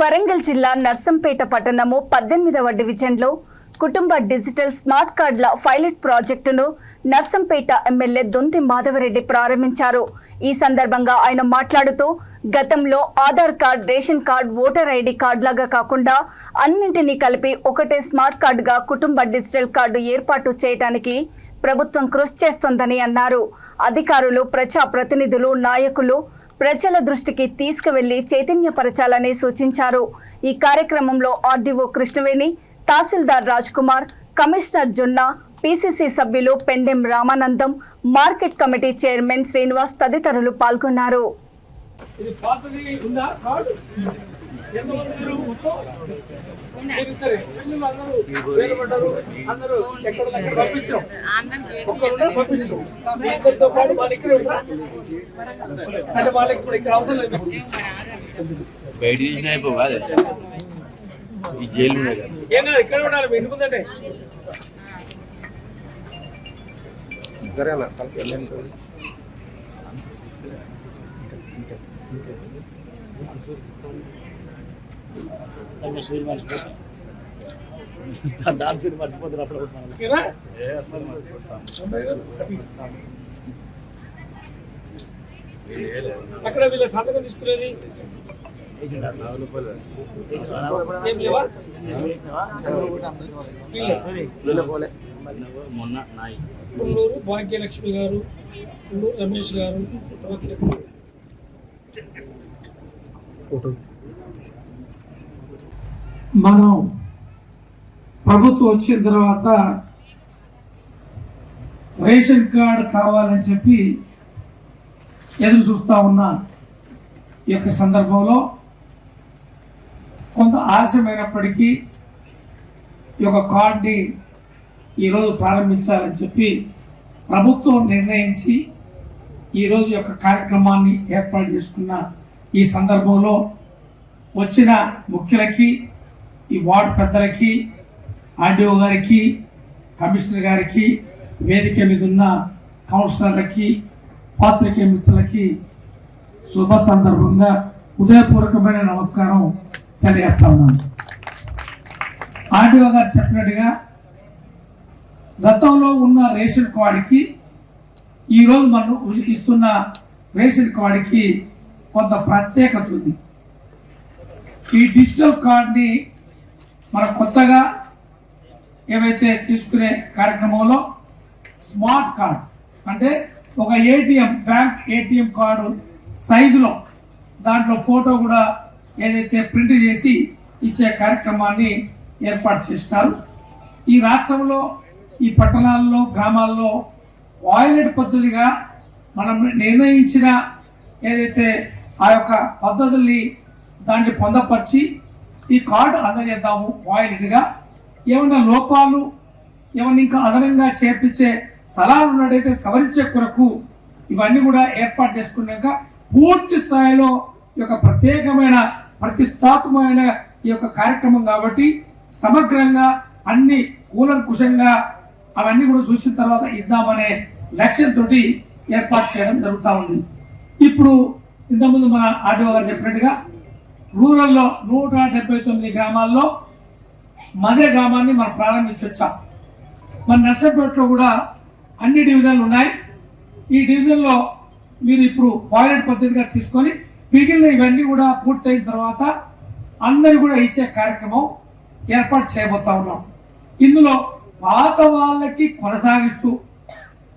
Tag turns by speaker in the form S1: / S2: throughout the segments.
S1: వరంగల్ జిల్లా నర్సంపేట పట్టణము పద్దెనిమిదవ డివిజన్లో కుటుంబ డిజిటల్ స్మార్ట్ కార్డుల పైలట్ ప్రాజెక్టును నర్సంపేట ఎమ్మెల్యే దొంతి మాధవరెడ్డి ప్రారంభించారు. ఈ సందర్భంగా ఆయన మాట్లాడుతూ గతంలో Aadhaar card ration card voter ID కార్డులాగా కాకుండా అన్నింటినీ కలిపి ఒకటే స్మార్ట్ కార్డుగా కుటుంబ డిజిటల్ కార్డు ఏర్పాటు చేయడానికి ప్రభుత్వం కృషి చేస్తోందని అన్నారు. అధికారులు ప్రజా ప్రతినిధులు నాయకులు ప్రజల దృష్టికి తీసుకువెళ్ళి చైతన్యపరచాలని సూచించారు. ఈ కార్యక్రమంలో RDO Krishnaveni tahsildar Raj Kumar commissioner Junna PCC సభ్యులు Pendem Ramanandam market committee chairman Srinivas తదితరులు పాల్గొన్నారు.
S2: ఎంతమంది మీరు అందరూ అందరూ ఎక్కడ పంపించాం పంపించాం పాటు ఇక్కడ వాళ్ళకి ఇప్పుడు ఇక్కడ అవసరం లేదు
S3: బయట తీసిన ఈ జైలు
S2: ఏం కాదు ఇక్కడ ఉండాలి. మీ ఇంటి ముందంటే ఓకేనా అక్కడ వీళ్ళ సంతకం తీసుకునేది.
S3: మొన్న నాయి.
S2: పుల్లూరు భాగ్యలక్ష్మి గారు పుల్లూరు రమేష్ గారు ఓకే. మనం ప్రభుత్వం వచ్చిన తర్వాత రేషన్ కార్డు కావాలని చెప్పి ఎదురు చూస్తూ ఉన్న ఈ యొక్క సందర్భంలో కొంత ఆలస్యమైనప్పటికీ ఈ యొక్క కార్డుని ఈరోజు ప్రారంభించాలని చెప్పి ప్రభుత్వం నిర్ణయించి ఈరోజు యొక్క కార్యక్రమాన్ని ఏర్పాటు చేసుకున్న ఈ సందర్భంలో వచ్చిన ముఖ్యులకి ఈ వార్డు పెద్దలకి ఆర్డీఓ గారికి కమిషనర్ గారికి వేదిక మీద ఉన్న కౌన్సిలర్లకి పాత్రికేయ మిత్రులకి శుభ సందర్భంగా హృదయపూర్వకమైన నమస్కారం తెలియజేస్తా ఉన్నాను. ఆర్డీఓ గారు చెప్పినట్టుగా గతంలో ఉన్న రేషన్ కార్డుకి ఈరోజు మనం ఇస్తున్న రేషన్ కార్డుకి కొంత ప్రత్యేకత ఉంది. ఈ డిజిటల్ కార్డ్ని మన కొత్తగా ఏవైతే తీసుకునే కార్యక్రమంలో స్మార్ట్ కార్డ్ అంటే ఒక ఏటీఎం బ్యాంక్ ఏటీఎం కార్డు సైజులో దాంట్లో ఫోటో కూడా ఏదైతే ప్రింట్ చేసి ఇచ్చే కార్యక్రమాన్ని ఏర్పాటు చేస్తారు. ఈ రాష్ట్రంలో ఈ పట్టణాల్లో గ్రామాల్లో వాయిలెట్ పద్ధతిగా మనం నిర్ణయించిన ఏదైతే ఆ యొక్క పద్ధతుల్ని దాన్ని పొందపరిచి ఈ కార్డు అందజేద్దాము వాయిలెట్గా. ఏమైనా లోపాలు ఏమైనా ఇంకా అదనంగా చేర్పించే సలహాలు ఉన్నట్టయితే సవరించే కొరకు ఇవన్నీ కూడా ఏర్పాటు చేసుకున్నాక పూర్తి స్థాయిలో ఈ యొక్క ప్రత్యేకమైన ప్రతిష్టాత్మకమైన ఈ యొక్క కార్యక్రమం కాబట్టి సమగ్రంగా అన్ని కూలంకుషంగా అవన్నీ కూడా చూసిన తర్వాత ఇద్దామనే లక్ష్యంతో ఏర్పాటు చేయడం జరుగుతూ ఉంది. ఇప్పుడు ఇంతకుముందు మన ఆర్డీఓ గారు చెప్పినట్టుగా రూరల్లో నూట డెబ్బై తొమ్మిది గ్రామాల్లో మదే గ్రామాన్ని మనం ప్రారంభించొచ్చాం? మన నర్సంపేటలో కూడా అన్ని డివిజన్లు ఉన్నాయి. ఈ డివిజన్లో మీరు ఇప్పుడు పాయిలెట్ పద్ధతిగా తీసుకొని మిగిలిన ఇవన్నీ కూడా పూర్తయిన తర్వాత అందరు కూడా ఇచ్చే కార్యక్రమం ఏర్పాటు చేయబోతా ఉన్నాం. ఇందులో పాత వాళ్ళకి కొనసాగిస్తూ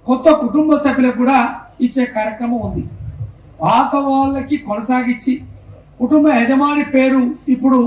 S2: కొత్త కుటుంబ సభ్యులకు కూడా ఇచ్చే కార్యక్రమం ఉంది. పాత వాళ్ళకి కొనసాగించి కుటుంబ యజమాని పేరు ఇప్పుడు